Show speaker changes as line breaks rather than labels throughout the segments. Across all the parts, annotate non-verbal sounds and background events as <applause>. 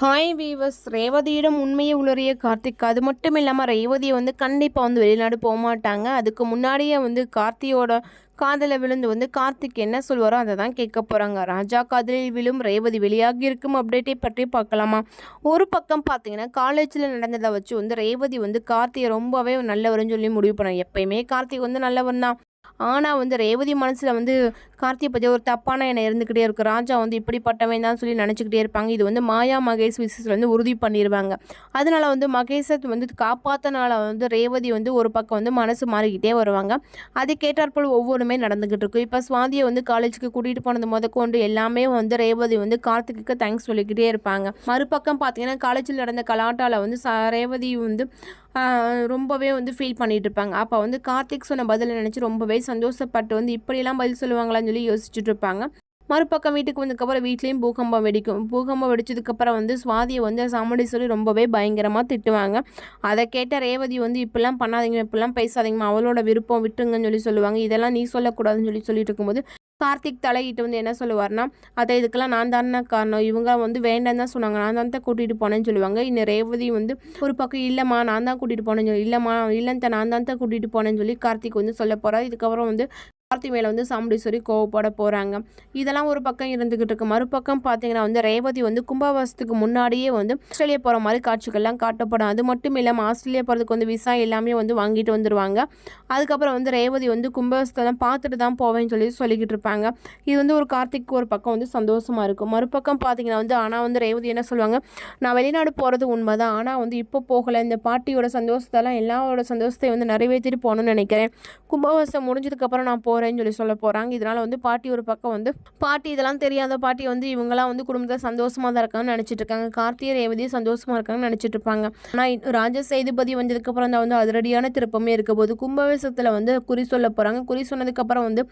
Hi viewers ரேவதியிடம் உண்மையை உளறிய கார்த்திக் அது மட்டும் இல்லாமல் ரேவதியை வந்து கண்டிப்பாக வந்து வெளிநாடு போக மாட்டாங்க. அதுக்கு முன்னாடியே வந்து கார்த்தியோட காதலை விழுந்து வந்து கார்த்திக் என்ன சொல்வாரோ அதை தான் கேட்க போகிறாங்க ராஜா காதலில் விழும் ரேவதி வெளியாகி இருக்கும் அப்டேட்டை பற்றி பார்க்கலாமா? ஒரு பக்கம் பார்த்தீங்கன்னா காலேஜில் நடந்ததை வச்சு வந்து ரேவதி வந்து கார்த்தியை ரொம்பவே நல்லவர்னு சொல்லி முடிவு பண்ணாங்க. எப்பயுமே கார்த்திக் வந்து நல்லவன் தான். ஆனால் வந்து ரேவதி மனசில் வந்து கார்த்தியை பற்றி ஒரு தப்பான எண்ணம் இருந்துக்கிட்டே இருக்கும் ராஜா வந்து இப்படிப்பட்டவன் தான் சொல்லி நினச்சிக்கிட்டே இருப்பாங்க. இது வந்து மாயா மகேஷ் விசேஷத்தில் வந்து உறுதி பண்ணிடுவாங்க அதனால வந்து மகேஷை வந்து காப்பாற்றனால வந்து ரேவதி வந்து ஒரு பக்கம் வந்து மனசு மாறிக்கிட்டே வருவாங்க. அது கேட்டாற்போல் ஒவ்வொன்றுமே நடந்துக்கிட்டு இருக்கும் இப்போ சுவாதியை வந்து காலேஜுக்கு கூட்டிகிட்டு போனது முதற்கொண்டு எல்லாமே வந்து ரேவதி வந்து கார்த்திக்கு தேங்க்ஸ் சொல்லிக்கிட்டே இருப்பாங்க. மறுபக்கம் பார்த்தீங்கன்னா காலேஜில் நடந்த கலாட்டாவில் வந்து ரேவதி வந்து ரொம்பவே வந்து ஃபீல் பண்ணிகிட்டு இருப்பாங்க அப்போ வந்து கார்த்திக் சொன்ன பதிலை நினச்சி ரொம்பவே சந்தோஷப்பட்டு வந்து இப்படியெல்லாம் பதில் சொல்லுவாங்களான்னு சொல்லி யோசிச்சுட்டு இருப்பாங்க மறுபக்கம் வீட்டுக்கு வந்ததுக்கப்புறம் வீட்லேயும் பூகம்பம் வெடிக்கும். பூகம்பம் வெடிச்சதுக்கப்புறம் வந்து சுவாதியை வந்து சாமடி சொல்லி ரொம்பவே பயங்கரமாக திட்டுவாங்க. அதை கேட்ட ரேவதி வந்து இப்படிலாம் பண்ணாதீங்க இப்படிலாம் பேசாதீங்கம்மா அவளோட விருப்பம் விட்டுருங்கன்னு சொல்லி சொல்லுவாங்க. இதெல்லாம் நீ சொல்லக்கூடாதுன்னு சொல்லி சொல்லிட்டு இருக்கும்போது கார்த்திக் தலையிட்டு வந்து என்ன சொல்லுவார்னா அதை இதுக்கெல்லாம் நான் தானே காரணம். இவங்க வந்து வேண்டாம் தான் சொன்னாங்க. நான் தான் தான் கூட்டிகிட்டு போனேன்னு சொல்லுவாங்க. இன்னும் ரேவதி வந்து ஒரு பக்கம் இல்லைம்மா நான் தான் கூட்டிகிட்டு போனேன்னு சொல்லி இல்லைம்மா இல்லைன்னு நான் தான் தான் கூட்டிகிட்டு போனேன்னு சொல்லி கார்த்திக் வந்து சொல்ல போகிறார் இதுக்கப்புறம் வந்து கார்த்தி மேலே வந்து சாமுண்டீஸ்வரி கோவப்பட போகிறாங்க இதெல்லாம் ஒரு பக்கம் இருந்துக்கிட்டு இருக்கு. மறுபக்கம் பார்த்தீங்கன்னா வந்து ரேவதி வந்து கும்பாவாசத்துக்கு முன்னாடியே வந்து ஆஸ்திரேலியா போகிற மாதிரி காட்சிகள்லாம் காட்டப்படும். அது மட்டும் இல்லாமல் ஆஸ்திரேலியா போகிறதுக்கு வந்து விசா எல்லாமே வந்து வாங்கிட்டு வந்துடுவாங்க அதுக்கப்புறம் வந்து ரேவதி வந்து கும்பாவாசத்தெல்லாம் பார்த்துட்டு தான் போவேன்னு சொல்லி சொல்லிக்கிட்டு இருப்பாங்க. இது வந்து ஒரு கார்த்திக்கு ஒரு பக்கம் வந்து சந்தோஷமாக இருக்கும். மறுபக்கம் பார்த்தீங்கன்னா வந்து ஆனால் வந்து ரேவதி என்ன சொல்லுவாங்க? நான் வெளிநாடு போகிறது உண்மை தான் ஆனால் வந்து இப்போ போகலை. இந்த பாட்டியோட சந்தோஷத்தெல்லாம் எல்லாரோட சந்தோஷத்தை வந்து நிறைவேற்றிட்டு போகணும்னு நினைக்கிறேன். கும்பாவாசம் முடிஞ்சதுக்கப்புறம் நான் போ போகிறேன்னு சொல்லி சொல்ல போகிறாங்க இதனால் வந்து பாட்டி ஒரு பக்கம் வந்து பாட்டி இதெல்லாம் தெரியாத பாட்டி வந்து இவங்களாம் வந்து குடும்பத்தில் சந்தோஷமாக தான் இருக்காங்கன்னு நினச்சிட்டு இருக்காங்க. கார்த்திகை ரேவதியும் சந்தோஷமாக இருக்காங்கன்னு நினச்சிட்டு இருப்பாங்க. ஆனால் ராஜ சேதுபதி வந்ததுக்கப்புறம் தான் வந்து அதிரடியான திருப்பமே இருக்க போது கும்பவேசத்தில் வந்து குறி சொல்ல போகிறாங்க குறி சொன்னதுக்கப்புறம் வந்து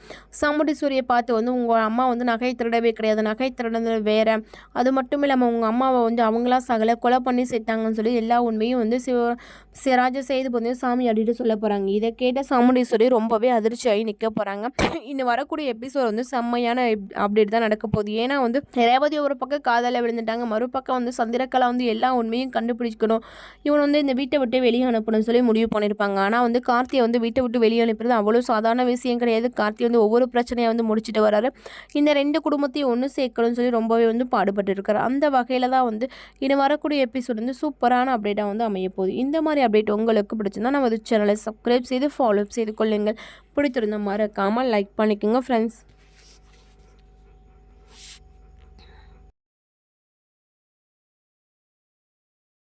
சாமுண்டீஸ்வரியை பார்த்து வந்து உங்கள் அம்மா வந்து நகை திருடவே கிடையாது. நகை திருடது வேறு. அது மட்டும் இல்லாமல் உங்கள் அம்மாவை வந்து அவங்களா சகலை கொலை பண்ணி சேர்த்தாங்கன்னு சொல்லி எல்லா உண்மையும் வந்து சிவ ராஜ சேதுபதி சாமி அப்படின்ட்டு சொல்ல போகிறாங்க இதை கேட்ட சாமுண்டீஸ்வரி ரொம்பவே அதிர்ச்சியாகி நிற்க போகிறாங்க சொல்கிறாங்க <clears throat> இன்னும் வரக்கூடிய எபிசோட் வந்து செம்மையான அப்டேட் தான் நடக்க போகுது. ஏன்னா வந்து ரேவதி ஒரு பக்கம் காதலில் விழுந்துட்டாங்க. மறுபக்கம் வந்து சந்திரக்கலா வந்து எல்லா உண்மையும் கண்டுபிடிக்கணும் இவன் வந்து இந்த வீட்டை விட்டு வெளியே அனுப்பணும்னு சொல்லி முடிவு பண்ணியிருப்பாங்க. ஆனால் வந்து கார்த்தியை வந்து வீட்டை விட்டு வெளியே அனுப்புறது அவ்வளோ சாதாரண விஷயம் கிடையாது. கார்த்தி வந்து ஒவ்வொரு பிரச்சனையை வந்து முடிச்சுட்டு வராரு. இந்த ரெண்டு குடும்பத்தையும் ஒன்று சேர்க்கணும்னு சொல்லி ரொம்பவே வந்து பாடுபட்டு இருக்காரு அந்த வகையில் தான் வந்து இன்னும் வரக்கூடிய எபிசோட் வந்து சூப்பரான அப்டேட்டாக வந்து அமைய போகுது. இந்த மாதிரி அப்டேட் உங்களுக்கு பிடிச்சிருந்தா நம்ம சேனலை சப்ஸ்கிரைப் செய்து ஃபாலோ செய்து கொள்ளுங்கள். பிடித்திருந்த மறக்காமல் லைக் பண்ணிக்கோங்க ஃப்ரெண்ட்ஸ்